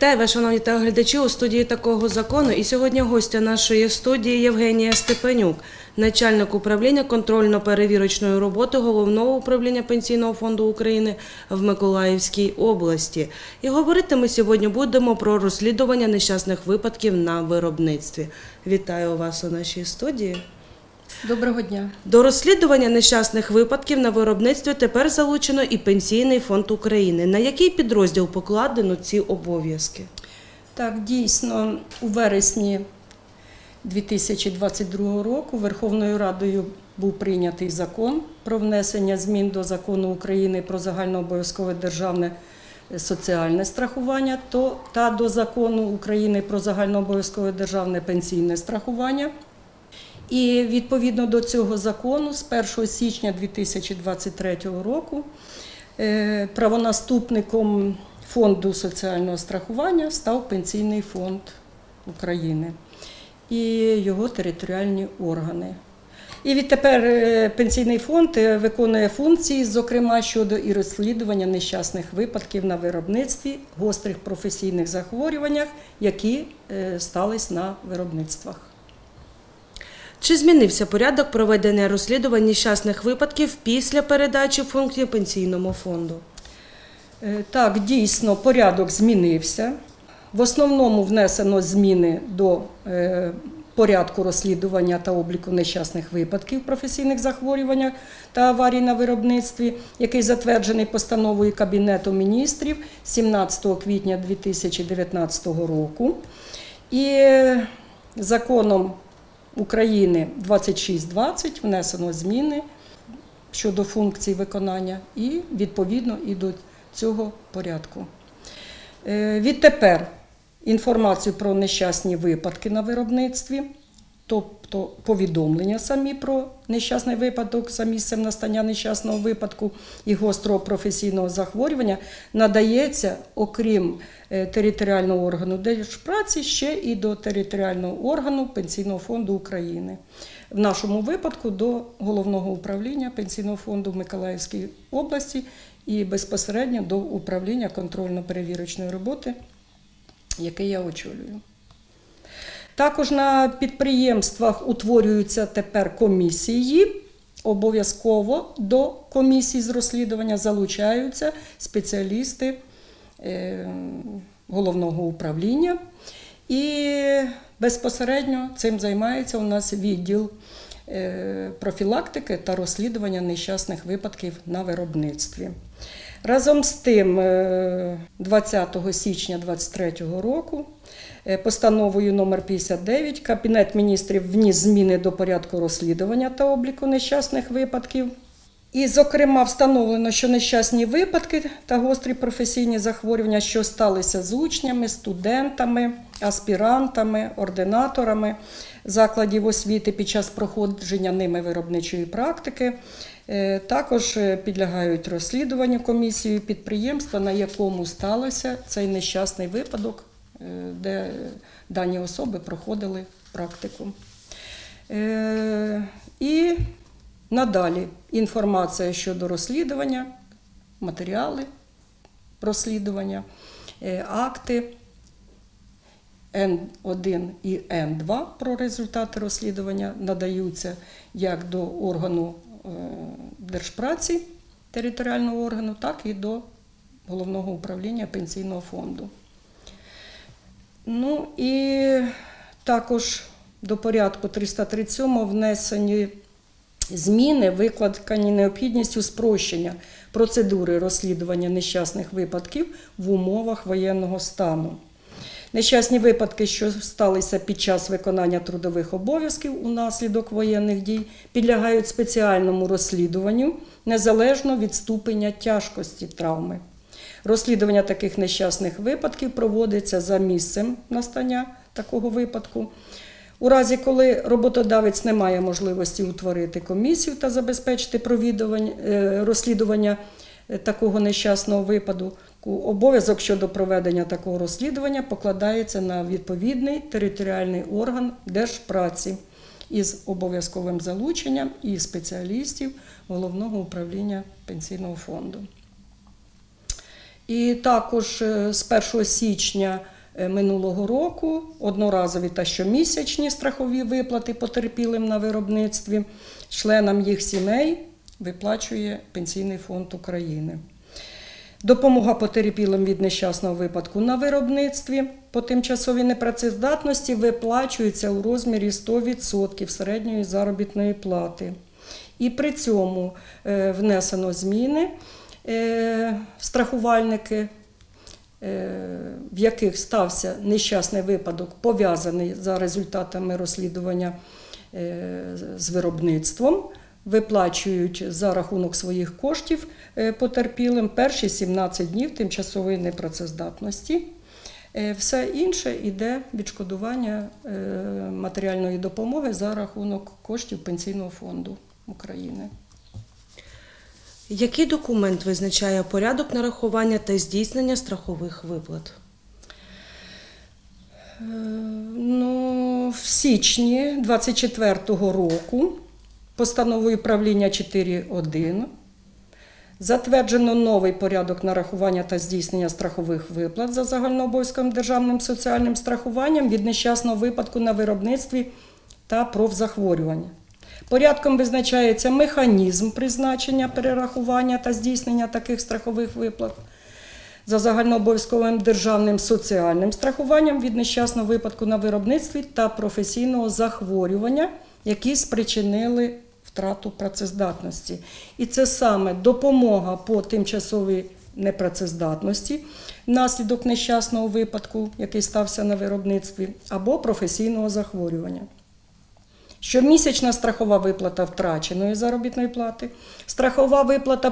Вітаю вас, шановні телеглядачі, у студії такого закону. І сьогодні гостя нашої студії Євгенія Степанюк, начальник управління контрольно-перевірочної роботи головного управління Пенсійного фонду України в Миколаївській області. І говорити ми сьогодні будемо про розслідування нещасних випадків на виробництві. Вітаю вас у нашій студії. Доброго дня. До розслідування нещасних випадків на виробництві тепер залучено і Пенсійний фонд України. На який підрозділ покладено ці обов'язки? Так, дійсно, у вересні 2022 року Верховною Радою був прийнятий закон про внесення змін до закону України про загальнообов'язкове державне соціальне страхування то- та до закону України про загальнообов'язкове державне пенсійне страхування. І відповідно до цього закону з 1 січня 2023 року е, правонаступником фонду соціального страхування став Пенсійний фонд України і його територіальні органи. І відтепер е, пенсійний фонд е, виконує функції, зокрема щодо і розслідування нещасних випадків на виробництві, гострих професійних захворюваннях, які стались на виробництвах. Чи змінився порядок проведення розслідувань нещасних випадків після передачі функцій пенсійному фонду? Е, Так, дійсно, порядок змінився. В основному внесено зміни до е, порядку розслідування та обліку нещасних випадків професійних захворювань та аварій на виробництві, який затверджений постановою Кабінету міністрів 17 квітня 2019 року. І е, законом України 2620 внесено зміни щодо функцій виконання і відповідно і до цього порядку. Е, Відтепер інформацію про нещасні випадки на виробництві, тобто повідомлення самі про нещасний випадок за місцем настання нещасного випадку і гострого професійного захворювання, надається, окрім е, територіального органу держпраці, ще і до територіального органу Пенсійного фонду України. В нашому випадку до головного управління Пенсійного фонду в Миколаївській області і безпосередньо до управління контрольно-перевірочної роботи, яке я очолюю. Також на підприємствах утворюються тепер комісії. Обов'язково до комісії з розслідування залучаються спеціалісти е, головного управління. І безпосередньо цим займається у нас відділ е, профілактики та розслідування нещасних випадків на виробництві. Разом з тим, е, 20 січня 2023 року е, постановою номер 59 Кабінет міністрів вніс зміни до порядку розслідування та обліку нещасних випадків. І, зокрема, встановлено, що нещасні випадки та гострі професійні захворювання, що сталися з учнями, студентами, аспірантами, ординаторами закладів освіти під час проходження ними виробничої практики, е, також е, підлягають розслідуванню комісією підприємства, на якому стався цей нещасний випадок, е, де дані особи проходили практику. Е, І надалі інформація щодо розслідування, матеріали розслідування, е, акти Н1 і Н2 про результати розслідування надаються як до органу е, держпраці територіального органу, так і до головного управління пенсійного фонду. Ну і також до порядку 337 внесені зміни, викликані необхідністю спрощення процедури розслідування нещасних випадків в умовах воєнного стану. Нещасні випадки, що сталися під час виконання трудових обов'язків унаслідок воєнних дій, підлягають спеціальному розслідуванню незалежно від ступеня тяжкості травми. Розслідування таких нещасних випадків проводиться за місцем настання такого випадку. У разі, коли роботодавець не має можливості утворити комісію та забезпечити е, розслідування е, такого нещасного випадку, обов'язок щодо проведення такого розслідування покладається на відповідний територіальний орган держпраці із обов'язковим залученням і спеціалістів головного управління пенсійного фонду. І також е, з 1 січня е, минулого року одноразові та щомісячні страхові виплати потерпілим на виробництві членам їх сімей виплачує Пенсійний фонд України. Допомога потерпілим від нещасного випадку на виробництві по тимчасовій непрацездатності виплачується у розмірі 100% середньої заробітної плати. І при цьому е, внесено зміни е, в страхувальники, е, в яких стався нещасний випадок, пов'язаний за результатами розслідування е, з виробництвом, виплачують за рахунок своїх коштів е, потерпілим перші 17 днів тимчасової непрацездатності. Е, Все інше йде відшкодування е, матеріальної допомоги за рахунок коштів Пенсійного фонду України. Який документ визначає порядок нарахування та здійснення страхових виплат? Ну, в січні 24-го року постановою правління 4.1 затверджено новий порядок нарахування та здійснення страхових виплат за загальнообов'язковим державним соціальним страхуванням від нещасного випадку на виробництві та профзахворювання. Порядком визначається механізм призначення, перерахування та здійснення таких страхових виплат за загальнообов'язковим державним соціальним страхуванням від нещасного випадку на виробництві та професійного захворювання, які спричинили втрату працездатності. І це саме допомога по тимчасовій непрацездатності внаслідок нещасного випадку, який стався на виробництві, або професійного захворювання. Щомісячна страхова виплата втраченої заробітної плати, страхова виплата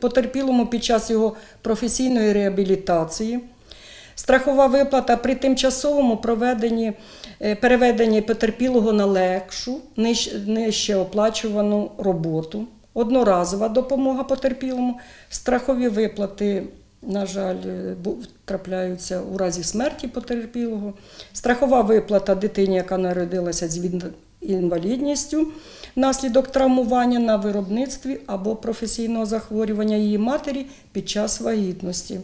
потерпілому під час його професійної реабілітації, страхова виплата при тимчасовому проведенні, е, переведенні потерпілого на легшу, ниж- нижче оплачувану роботу, одноразова допомога потерпілому, страхові виплати. На жаль, е, трапляються у разі смерті потерпілого, страхова виплата дитині, яка народилася з інвалідністю внаслідок травмування на виробництві або професійного захворювання її матері під час вагітності,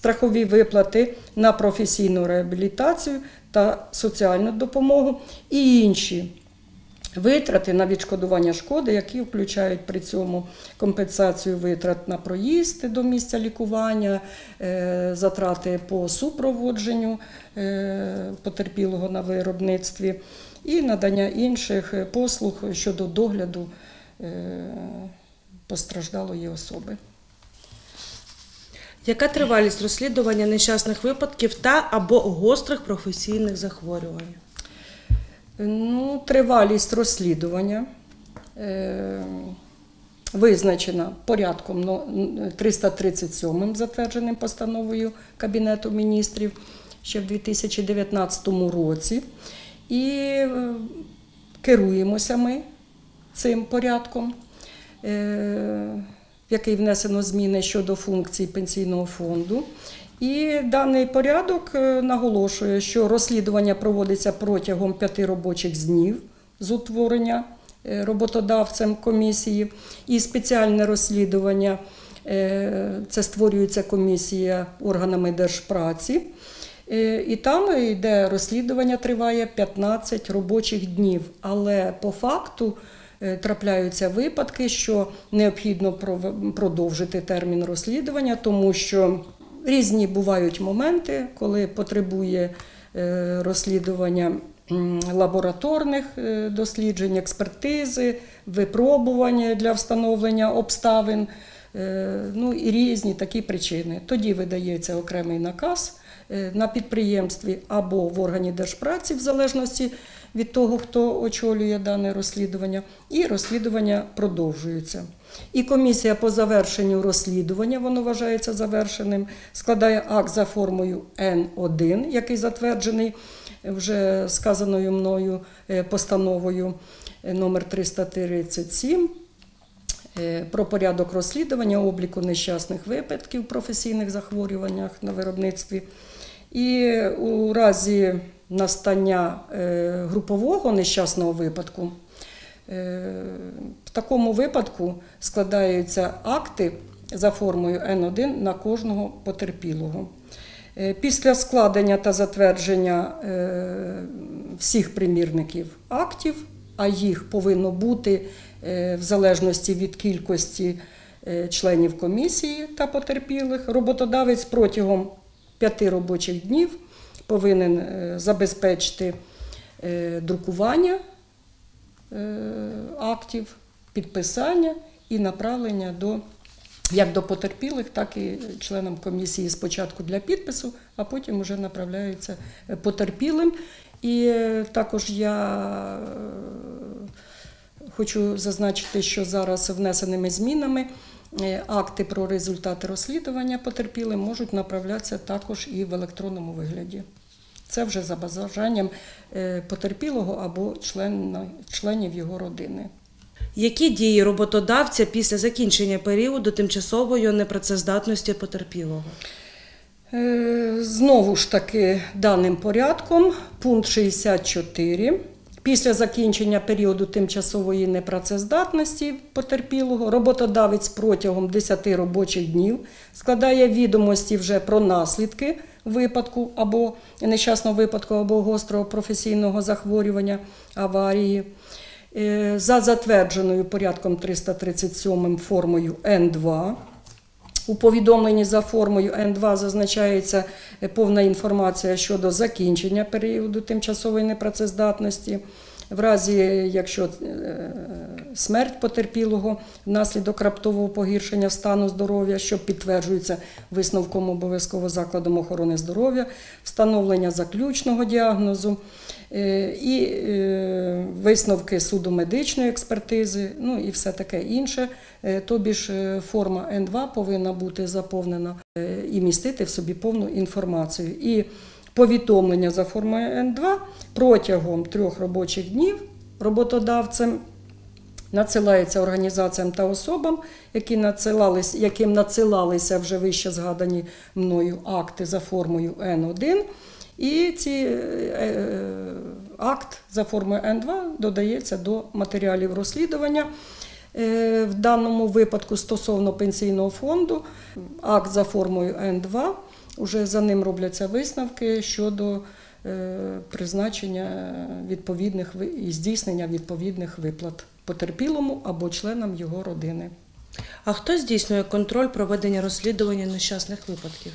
страхові виплати на професійну реабілітацію та соціальну допомогу і інші. Витрати на відшкодування шкоди, які включають при цьому компенсацію витрат на проїзд до місця лікування, е, затрати по супроводженню е, потерпілого на виробництві і надання інших послуг щодо догляду е, постраждалої особи. Яка тривалість розслідування нещасних випадків та або гострих професійних захворювань? Ну, тривалість розслідування е, визначена порядком но- 337 затвердженим постановою Кабінету міністрів ще в 2019 році. І е, керуємося ми цим порядком. Е, в який внесено зміни щодо функцій пенсійного фонду. І даний порядок е, наголошує, що розслідування проводиться протягом п'яти робочих днів з утворення е, роботодавцем комісії, і спеціальне розслідування е, це створюється комісія органами держпраці. І там йде розслідування, триває 15 робочих днів. Але по факту трапляються випадки, що необхідно продовжити термін розслідування, тому що різні бувають моменти, коли потребує е, розслідування лабораторних е, досліджень, експертизи, випробування для встановлення обставин. Е, Ну і різні такі причини. Тоді видається окремий наказ е, на підприємстві або в органі держпраці, в залежності від того, хто очолює дане розслідування, і розслідування продовжується. І комісія по завершенню розслідування, воно вважається завершеним, складає акт за формою Н1, який затверджений вже сказаною мною е, постановою е, номер 337 е, про порядок розслідування обліку нещасних випадків професійних захворюваннях на виробництві. І у разі настання е, групового нещасного випадку, е, в такому випадку складаються акти за формою Н1 на кожного потерпілого. Е, Після складення та затвердження всіх примірників актів, а їх повинно бути в залежності від кількості членів комісії та потерпілих, роботодавець протягом п'яти робочих днів повинен е, забезпечити е, друкування е, актів, підписання і направлення до як до потерпілих, так і членам комісії спочатку для підпису, а потім вже направляються потерпілим. І також я хочу зазначити, що зараз внесеними змінами акти про результати розслідування потерпілим можуть направлятися також і в електронному вигляді. Це вже за бажанням е, потерпілого або членів його родини. Які дії роботодавця після закінчення періоду тимчасової непрацездатності потерпілого? Е, Знову ж таки, даним порядком, пункт 64. Після закінчення періоду тимчасової непрацездатності потерпілого роботодавець протягом 10 робочих днів складає відомості вже про наслідки випадку або нещасного випадку, або гострого професійного захворювання аварії. Е, За затвердженою порядком 337 формою Н2 у повідомленні за формою Н2 зазначається е, повна інформація щодо закінчення періоду тимчасової непрацездатності. В разі, якщо е, смерть потерпілого внаслідок раптового погіршення стану здоров'я, що підтверджується висновком обов'язково закладом охорони здоров'я, встановлення заключного діагнозу е, і е, висновки суду медичної експертизи, ну і все таке інше. Е, Тобі ж е, форма Н2 повинна бути заповнена е, і містити в собі повну інформацію. І повідомлення за формою Н2 протягом трьох робочих днів роботодавцем надсилається організаціям та особам, які надсилались, яким надсилалися вже вище згадані мною акти за формою Н1. І ці е, е, акт за формою Н2 додається до матеріалів розслідування. Е, В даному випадку стосовно пенсійного фонду, акт за формою Н2, вже за ним робляться висновки щодо е, призначення відповідних і здійснення відповідних виплат потерпілому або членам його родини. А хто здійснює контроль проведення розслідування нещасних випадків?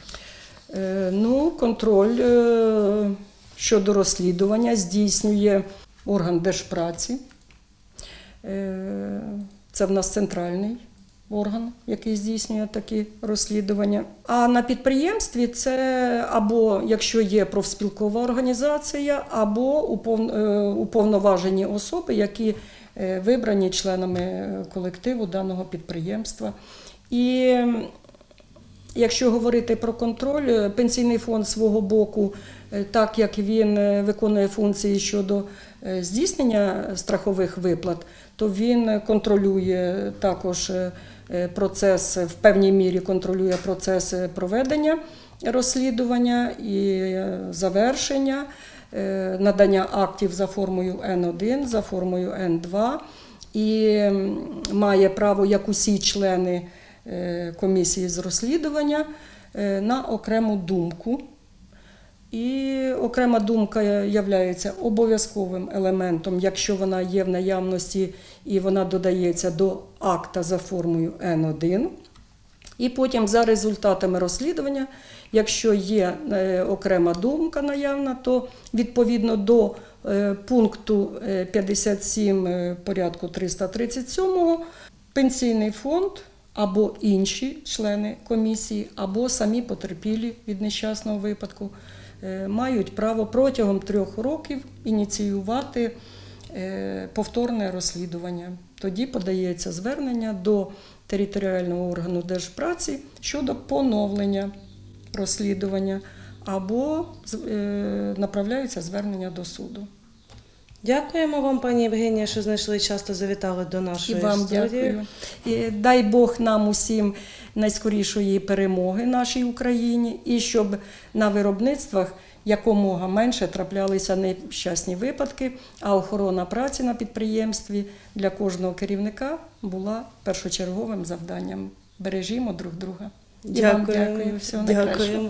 Е, Ну, контроль щодо розслідування здійснює орган держпраці. Е, Це в нас центральний орган, який здійснює такі розслідування. А на підприємстві це або якщо є профспілкова організація, або е, уповноважені особи, які е, вибрані членами колективу даного підприємства. І Якщо говорити про контроль, е, пенсійний фонд свого боку, е, так як він е, виконує функції щодо здійснення страхових виплат, то він контролює також процес, в певній мірі контролює процес проведення розслідування і завершення, надання актів за формою Н1, за формою Н2 і має право, як усі члени комісії з розслідування, е, на окрему думку. І окрема думка є обов'язковим елементом, якщо вона є в наявності і вона додається до акта за формою Н1. І потім за результатами розслідування, якщо є е, окрема думка наявна, то відповідно до е, пункту е, 57 е, порядку 337 пенсійний фонд або інші члени комісії, або самі потерпілі від нещасного випадку е, мають право протягом трьох років ініціювати е, повторне розслідування. Тоді подається звернення до територіального органу держпраці щодо поновлення розслідування або е, направляється звернення до суду. Дякуємо вам, пані Євгенія, що знайшли час та завітали до І нашої вам студії. дякую. І дай Бог нам усім найскорішої перемоги нашій Україні, і щоб на виробництвах якомога менше траплялися нещасні випадки, а охорона праці на підприємстві для кожного керівника була першочерговим завданням. Бережімо друг друга. І вам дякую. Всього найкращого.